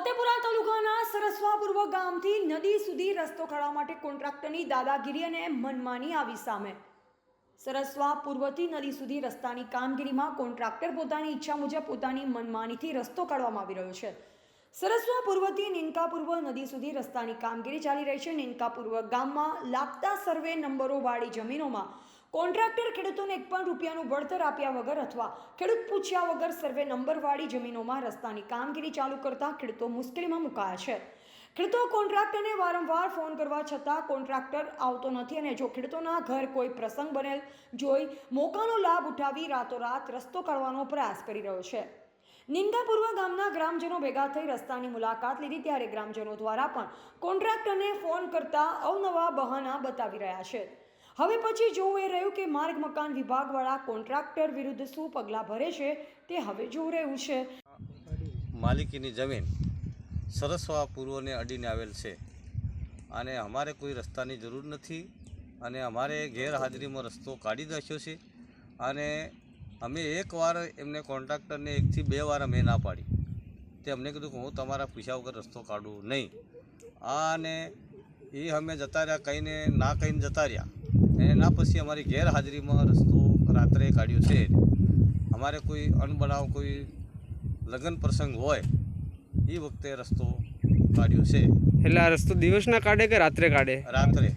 ફતેપુરા તાલુકાના સરસવાપુર્વ ગામથી નદી સુધી રસ્તો ખાડવા માટે કોન્ટ્રાક્ટરની દાદાગીરી અને મનમાની આવી સામે. સરસવા પૂર્વથી નદી સુધી રસ્તાની કામગીરીમાં કોન્ટ્રાક્ટર પોતાની ઈચ્છા મુજબ પોતાની મનમાનીથી રસ્તો કાઢવામાં આવી રહ્યો છે. સરસવા પૂર્વથી નિનકા પૂર્વ નદી સુધી રસ્તાની કામગીરી ચાલી રહી છે. નિનકા પૂર્વ ગામમાં લાગતા સર્વે નંબરોવાળી જમીનોમાં કોન્ટ્રાક્ટર ખેડૂતોને એક પણ રૂપિયાનું વળતર આપ્યા વગર અથવા ખેડૂત પૂછ્યા વગર સર્વે નંબરવાળી જમીનોમાં રસ્તાની કામગીરી ચાલુ કરતા ખેડૂતો મુશ્કેલીમાં મુકાયા છે. ખેડૂતો કોન્ટ્રાક્ટરને વારંવાર ફોન કરવા છતાં કોન્ટ્રાક્ટર આવતો નથી અને જો ખેડૂતોના ઘર કોઈ પ્રસંગ બનેલ જોઈ મોકાનો લાભ ઉઠાવી રાતોરાત રસ્તો કાઢવાનો પ્રયાસ કરી રહ્યો છે. નિંદાપૂર્વ ગામના ગ્રામજનો ભેગા થઈ રસ્તાની મુલાકાત લીધી ત્યારે ગ્રામજનો દ્વારા પણ કોન્ટ્રાક્ટરને ફોન કરતા અવનવા બહાના બતાવી રહ્યા છે. હવે પછી જોવું એ રહ્યું કે માર્ગ મકાન વિભાગવાળા કોન્ટ્રાક્ટર વિરુદ્ધ શું પગલાં ભરે છે તે હવે જોવું રહ્યું છે. માલિકીની જમીન સરસવા પૂર્વને અડીને આવેલ છે. અને અમારે કોઈ રસ્તાની જરૂર નથી અને અમારે ગેરહાજરીમાં રસ્તો કાઢી નાખ્યો છે. અને અમે એકવાર એમને કોન્ટ્રાક્ટરને એકથી બે વાર અમે ના પાડી. તે અમને કીધું કે હું તમારા પૈસા વગર રસ્તો કાઢું નહીં. અને એ અમે જતા રહ્યા, કહીને ના કહીને જતા રહ્યા. એના પછી અમારી ગેરહાજરીમાં રસ્તો રાત્રે કાઢ્યો છે. અમારે કોઈ અણબનાવ કોઈ લગ્ન પ્રસંગ હોય એ વખતે રસ્તો કાઢ્યો છે. એટલે આ રસ્તો દિવસના કાઢે કે રાત્રે કાઢે? રાત્રે.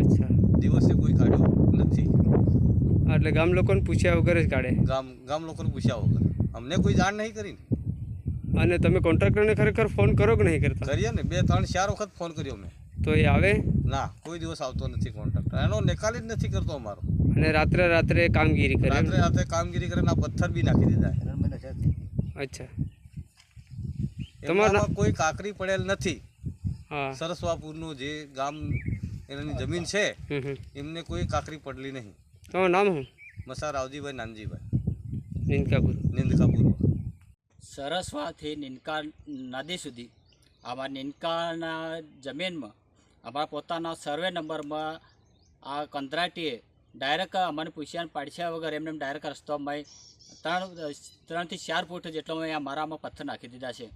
અચ્છા. દિવસે કોઈ કાઢ્યો નથી. એટલે ગામ લોકોને પૂછ્યા વગર જ કાઢે? ગામ ગામ લોકોને પૂછ્યા વગર. અમને કોઈ જાણ નહીં કરી અને તમે કોન્ટ્રાક્ટરને ખરેખર ફોન કરો કે નહીં કરતા? કરીએ ને બે ત્રણ ચાર વખત ફોન કર્યો મેં. તો એ આવે? ના કોઈ દિવસ આવતો નથી કોન્ટ્રાક્ટર એનો નિકાલ જ નથી કરતો અમારો. અને રાત્રે રાત્રે કામગીરી કરે રાત્રે રાત્રે કામગીરી કરીને પથ્થર બી નાખી દીધા. અચ્છા. તમારા કોઈ કાકરી પડેલ નથી. હા. સરસવાપુરનું જે ગામ એની જમીન છે એમને કોઈ કાકરી પડલી નહીં. તમારું નામ શું? મસા રાવજીભાઈ નાનજીભાઈ. નિંદકાપુર નિંદકાપુર સરસવાથી નિનકા નદી સુધી આમાં નિનકાના જમીનમાં અમારા પોતાના સર્વે નંબરમાં આ કંત્રાટીએ ડાયરેક્ટ અમને પૂછ્યા પાડ્યા વગર એમને એમ ડાયરેક્ટ રસ્તો અમે ત્રણ, ત્રણથી ચાર ફૂટ જેટલો મેં મારામાં પથ્થર નાખી દીધા છે.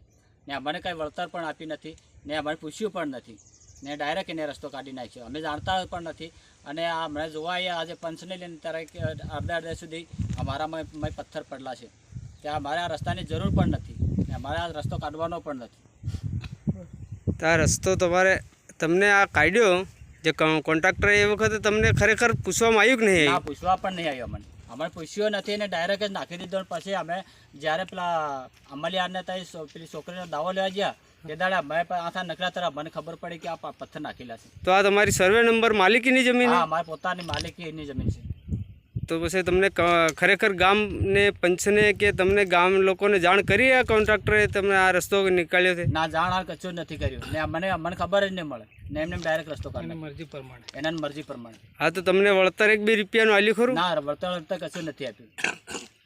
ને અમને કાંઈ વળતર પણ આપી નથી, ને અમને પૂછ્યું પણ નથી, ને ડાયરેક્ટ એને રસ્તો કાઢી નાખ્યો. અમે જાણતા પણ નથી અને આ હમણાં જોવા આવ્યા આજે પંચને લઈને ત્યારે અડધા અડધા સુધી અમારામાં પથ્થર પડેલા છે. ત્યાં અમારે આ રસ્તાની જરૂર પણ નથી અમારે આ રસ્તો કાઢવાનો પણ નથી. ત્યાં રસ્તો તમારે તમને આ કાઢ્યો જે કોન્ટ્રાક્ટર એ વખતે તમને ખરેખર પૂછવામાં આવ્યું કે નહીં? પૂછવા પણ નહીં આવ્યો અમને. અમે પૂછ્યો નથી અને ડાયરેક્ટ જ નાખી દીધો પછી અમે જ્યારે પેલા અમલિયાને ત્યાં પેલી છોકરીનો દાવો લેવા ગયા તે દાડે અમે આથા નકરા તરફ મને ખબર પડી કે આ પથ્થર નાખેલા છે. તો આ તમારી સર્વે નંબર માલિકીની જમીન હા મારી પોતાની માલિકી એની જમીન છે. તો પછી તમને ખરેખર ગામને પંચને કે તમને ગામ લોકોને જાણ કરી આ કોન્ટ્રાક્ટરે તમને આ રસ્તો નીકળ્યો છે? ના જાણ આ કશું નથી કર્યું. ને મને મને ખબર જ નહીં મળે. ને એમને ડાયરેક્ટ રસ્તો કાઢી મરજી પ્રમાણે. એના મરજી પ્રમાણે. હા તો તમને વળતર એક બે રૂપિયાનું આલ્યું ખરું? ના વળતર વળતર કશું નથી આપ્યું.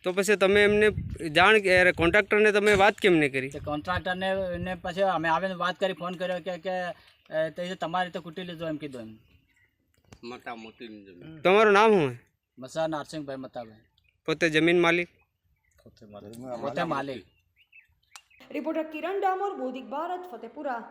તો પછી તમે એમને જાણ કે કોન્ટ્રાક્ટરને તમે વાત કેમ નહીં કરી? કોન્ટ્રાક્ટરને એને પછી અમે આવીને વાત કરી ફોન કર્યો કે કે તમારી તે તમારે તો કૂટી લીધો એમ કીધું એમ. તમારું નામ શું છે મસા નારસિંહભાઈ મતાભાઈ પોતે જમીન માલિક? પોતે માલિક. રિપોર્ટર કિરણ ડામોર બોધિક ભારત ફતેપુરા.